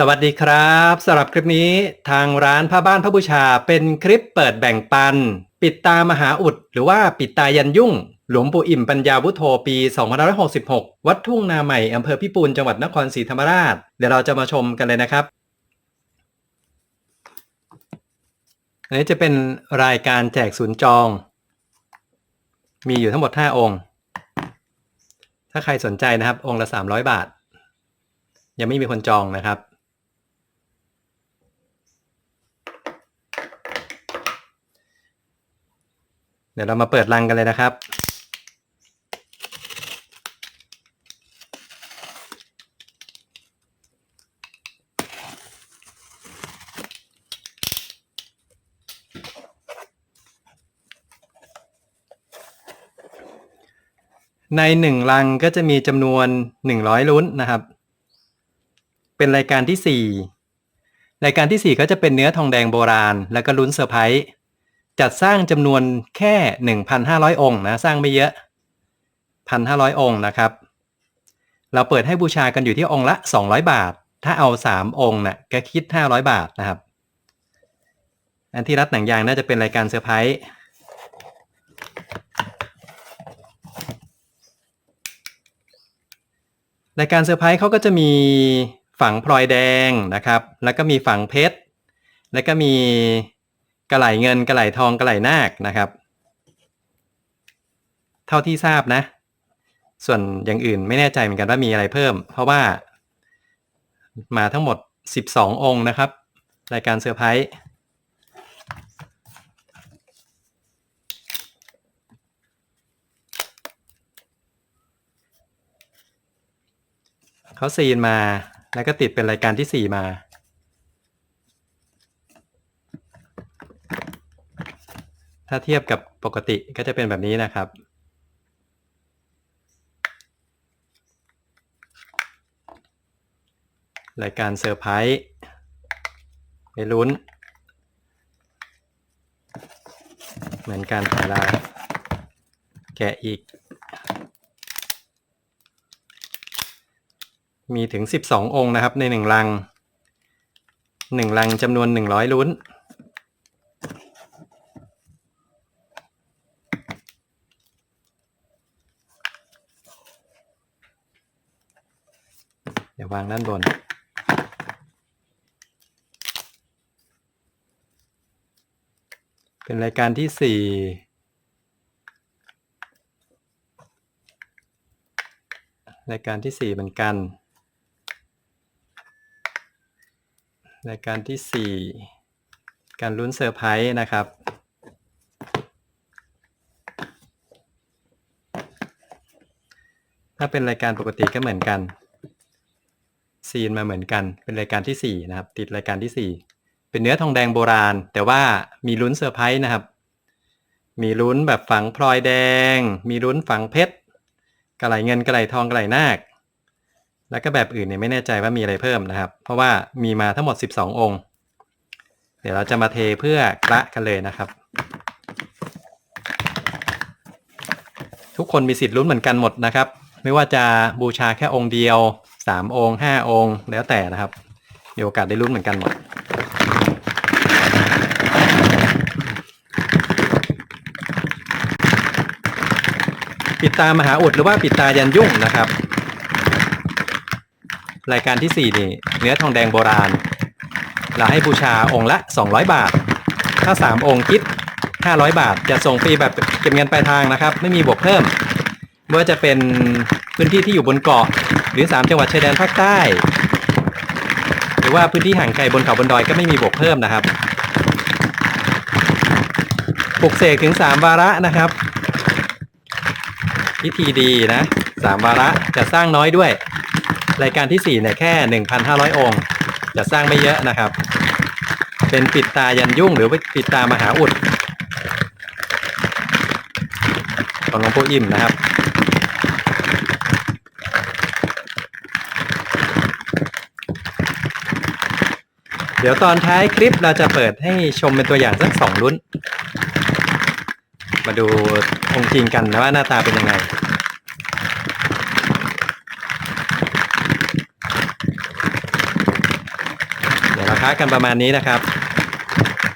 สวัสดีครับสำหรับคลิปนี้ทางร้านผ้าบ้านพระบูชาเป็นคลิปเปิดแบ่งปัน ปิดตามหาอุด หรือว่าปิดตายันยุ่ง หลวงปู่อิ่มปัญญาวุโธปี 2566 วัดทุ่งนาใหม่อำเภอพิปูนจังหวัดนครศรีธรรมราช เดี๋ยวเราจะมาชมกันเลยนะครับ อันนี้จะเป็นรายการแจกศูนย์จอง มีอยู่ทั้งหมด 5 องค์ ถ้าใครสนใจนะครับ องค์ละ 300 บาท ยังไม่มีคนจองนะครับ ดี๋ยวเรามาเปิดรังกันเลยนะครับ ในหนึ่งรังก็จะมีจำนวนหนึ่งร้อยลุ้นนะครับ เป็นรายการที่สี่รายการที่สี่ก็จะเป็นเนื้อทองแดงโบราณ แล้วก็ลุ้นเซอร์ไพรส์ จัดสร้างจำนวนแค่หนึ่งพันห้าร้อยองค์นะ สร้างไม่เยอะพันห้าร้อยองค์นะครับ เราเปิดให้บูชากันอยู่ที่องค์ละสองร้อยบาท ถ้าเอาสามองค์นะ่ะก็คิดห้าร้อยบาทนะครับ อันที่รัดหนังยางน่าจะเป็นรายการเซอร์ไพรส์รายการเซอร์ไพรส์เขาก็จะมีฝังพลอยแดงนะครับ แล้วก็มีฝังเพชร แล้วก็มี กระไหลเงินกระไหลทองกระไหลนาคนะครับ เท่าที่ทราบนะ ส่วนอย่างอื่นไม่แน่ใจเหมือนกันว่ามีอะไรเพิ่ม เพราะว่า มาทั้งหมด 12 องค์นะครับ รายการเซอร์ไพรส์เขาซีนมาแล้วก็ติดเป็นรายการที่ 4 มา ถ้าเทียบกับปกติก็จะเป็นแบบนี้นะครับ รายการเซอร์ไพรส์ไปลุ้น เหมือนกันแต่ละแกะอีก มีถึง 12 องค์นะครับใน 1 ลัง 1 ลังจำนวน 100 ลุ้น วางด้านบน เป็นรายการที่4รายการที่4เหมือนกัน รายการที่4การลุ้นเซอร์ไพรส์นะครับถ้าเป็นรายการปกติก็เหมือนกัน ซีนมาเหมือนกัน เป็นรายการที่ 4 นะครับ ติดรายการที่ 4 เป็นเนื้อทองแดงโบราณ แต่ว่ามีลุ้นเซอร์ไพรส์นะครับ มีลุ้นแบบฝังพลอยแดง มีลุ้นฝังเพชรกระไหลเงินกระไหลทองกระไหลนาค แล้วก็แบบอื่นเนี่ยไม่แน่ใจว่ามีอะไรเพิ่มนะครับ เพราะว่ามีมาทั้งหมด 12 องค์ เดี๋ยวเราจะมาเทเพื่อกระกันเลยนะครับ ทุกคนมีสิทธิ์ลุ้นเหมือนกันหมดนะครับ ไม่ว่าจะบูชาแค่องค์เดียว 3องค์5องค์ แล้วแต่นะครับ มีโอกาสได้ลุ้นเหมือนกันหมดปิดตามหาอุดหรือว่าปิดตายันยุ่งนะครับ รายการที่ 4 นี่ เนื้อทองแดงโบราณ เราให้บูชาองค์ละ 200 บาท ถ้า 3 องค์คิด 500 บาท จะส่งฟรีแบบเก็บเงินปลายทางนะครับ ไม่มีบวกเพิ่ม ไม่ว่าจะเป็นพื้นที่ที่อยู่บนเกาะ หรือ 3 จังหวัดชายแดนภาคใต้ หรือว่าพื้นที่ห่างไกลบนเขาบนดอยก็ไม่มีบวกเพิ่มนะครับปลุกเสกถึง 3 วาระนะครับพิธีดีนะสามวาระจะสร้างน้อยด้วย รายการที่ 4 เนี่ย แค่ 1,500 องค์ จะสร้างไม่เยอะนะครับ เป็นปิดตายันยุ่งหรือว่าปิดตามหาอุดของหลวงปู่อิ่มนะครับ เดี๋ยวตอนท้ายคลิปเราจะเปิดให้ชมเป็นตัวอย่างสักสองลุ้น มาดูองค์จริงกันนะว่าหน้าตาเป็นยังไงอระกันประมาณนี้นะครับ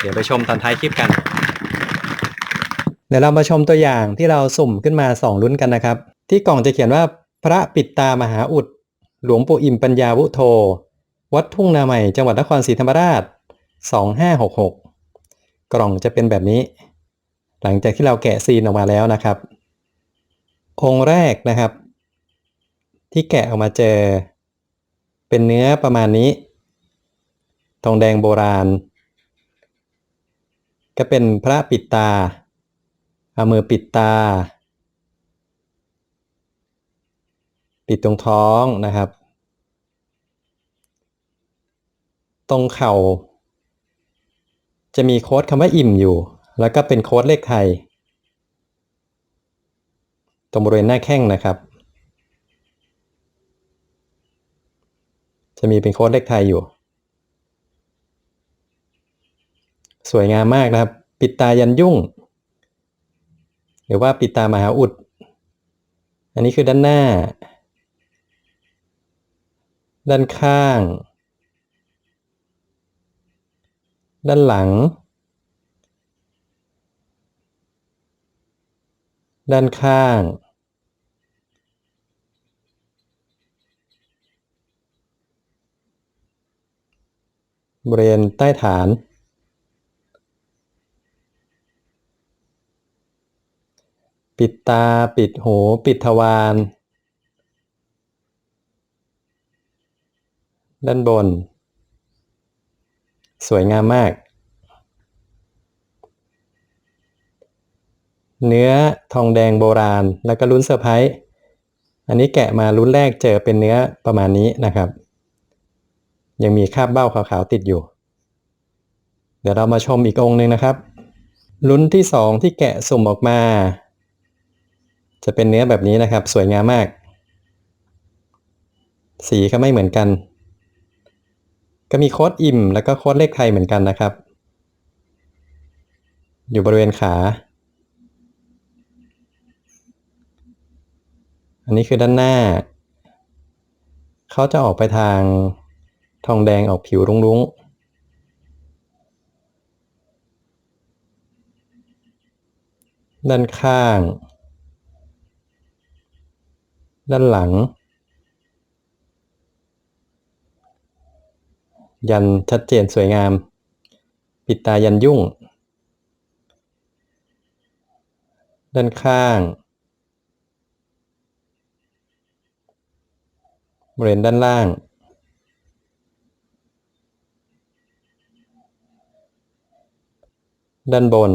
เดี๋ยวไปชมตอนท้ายคลิปกัน เดี๋ยวเรามาชมตัวอย่างที่เราสุ่มขึ้นมา 2 รุ่นกันนะครับ ที่กล่องจะเขียนว่าพระปิดตามหาอุด หลวงปู่อิมปัญญาวุโทวัดทุ่งนาใหม่จังหวัดนครศรีธรรมราช 2566 กล่องจะเป็นแบบนี้ หลังจากที่เราแกะซีนออกมาแล้วนะครับ องค์แรกนะครับ ที่แกะออกมาเจอ เป็นเนื้อประมาณนี้ ทองแดงโบราณ ก็เป็นพระปิดตา เอามือปิดตา ปิดตรงท้องนะครับ ตรงเข่า จะมีโค้ดคำว่าอิ่มอยู่ แล้วก็เป็นโค้ดเลขไทย ตรงบริเวณหน้าแข้งนะครับ จะมีเป็นโค้ดเลขไทยอยู่ สวยงามมากนะครับ ปิดตายันยุ่ง หรือว่าปิดตามหาอุด อันนี้คือด้านหน้า ด้านข้าง ด้านหลัง ด้านข้างบริเวณใต้ฐาน ปิดตา ปิดหู ปิดทวาร ด้านบน สวยงามมาก เนื้อทองแดงโบราณ แล้วก็ลุ้นเซอร์ไพรส์อันนี้แกะมาลุ้นแรกเจอเป็นเนื้อประมาณนี้นะครับ ยังมีคราบเบ้าขาวๆติดอยู่ เดี๋ยวเรามาชมอีกองหนึ่งนะครับ ลุ้นที่สองที่แกะสุ่มออกมา จะเป็นเนื้อแบบนี้นะครับ สวยงามมาก สีก็ไม่เหมือนกัน ก็มีโค้ดอิ่ม แล้วก็โค้ดเลขไทยเหมือนกันนะครับ อยู่บริเวณขา อันนี้คือด้านหน้า เขาจะออกไปทางทองแดงออกผิวรุ้งๆด้านข้าง ด้านหลัง ยันชัดเจนสวยงาม ปิดตายันยุ่ง ด้านข้างบริเวณด้านล่าง ด้านบน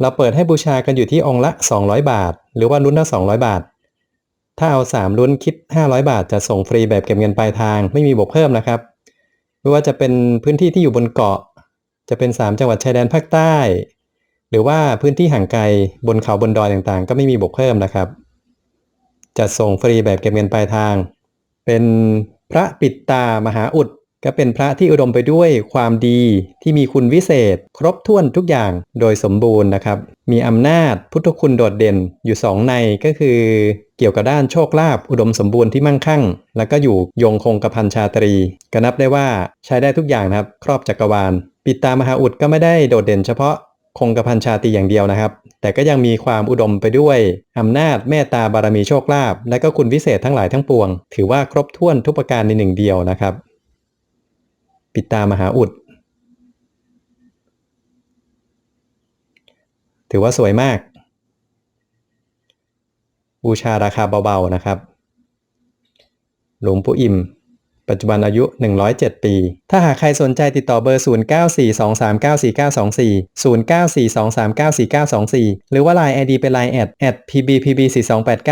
เราเปิดให้บูชากันอยู่ที่องค์ละ 200 บาท หรือว่าลุ้นละ 200 บาท ถ้าเอา 3 ลุ้นคิด 500 บาทจะส่งฟรีแบบเก็บเงินปลายทาง ไม่มีบวกเพิ่มนะครับ ไม่ว่าจะเป็นพื้นที่ที่อยู่บนเกาะ จะเป็น 3 จังหวัดชายแดนภาคใต้ หรือว่าพื้นที่ห่างไกลบนเขาบนดอยต่างๆ ก็ไม่มีบวกเพิ่มนะครับ จะส่งฟรีแบบเก็บเงินปลายทาง เป็นพระปิดตามหาอุด ก็เป็นพระที่อุดมไปด้วยความดีที่มีคุณวิเศษ ครบถ้วนทุกอย่างโดยสมบูรณ์นะครับ มีอำนาจพุทธคุณโดดเด่นอยู่สองในก็คือ เกี่ยวกับด้านโชคลาภอุดมสมบูรณ์ที่มั่งคั่ง แล้วก็อยู่ยงคงกระพันชาตรี ก็นับได้ว่าใช้ได้ทุกอย่างนะครับ ครอบจักรวาล ปิดตามหาอุดก็ไม่ได้โดดเด่นเฉพาะคงกระพันชาตรีอย่างเดียวนะครับ แต่ก็ยังมีความอุดมไปด้วยอำนาจเมตตาบารมีโชคลาภและก็คุณวิเศษทั้งหลายทั้งปวง ถือว่าครบถ้วนทุกประการในหนึ่งเดียวนะครับ ปิดตามหาอุด ถือว่าสวยมาก บูชาราคาเบาๆนะครับ หลวงปู่อิ่ม ปัจจุบันอายุ 107 ปี ถ้าหากใครสนใจติดต่อเบอร์ 0942394924 0942394924 หรือว่า Line ID เป็น Line แอดแอด pbpb4289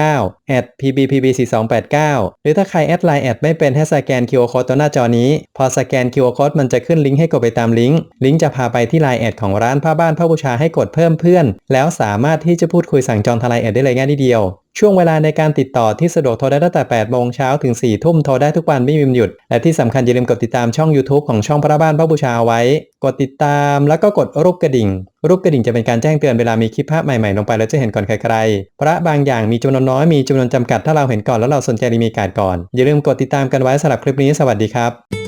แอด pbpb4289 หรือถ้าใครแอดไลน์แอดไม่เป็นให้สแกน QR Code ตัวหน้าจอนี้ พอสแกน QR Code มันจะขึ้นลิงก์ให้กดไปตามลิงก์ ลิงก์จะพาไปที่ Line แอดของร้านผ้าบ้านผ้าบูชาให้กดเพิ่มเพื่อน แล้วสามารถที่จะพูดคุยสั่งจองทลาง Line แอดได้เลยง่ายนิดเดียว ช่วงเวลาในการติดต่อที่สะดวกโทรได้ตั้งแต่8โมงเช้าถึง4ทุ่มโทรได้ทุกวันไม่มีวันหยุด และที่สำคัญอย่าลืมกดติดตามช่อง YouTube ของช่องพระบ้านพระบูชาไว้ กดติดตามแล้วก็กดรูปกระดิ่ง รูปกระดิ่งจะเป็นการแจ้งเตือนเวลามีคลิปภาพใหม่ๆลงไปแล้วจะเห็นก่อนใครๆ พระบางอย่างมีจำนวนน้อยมีจำนวนจำกัดถ้าเราเห็นก่อนแล้วเราสนใจรีมีการก่อน อย่าลืมกดติดตามกันไว้สำหรับคลิปนี้สวัสดีครับ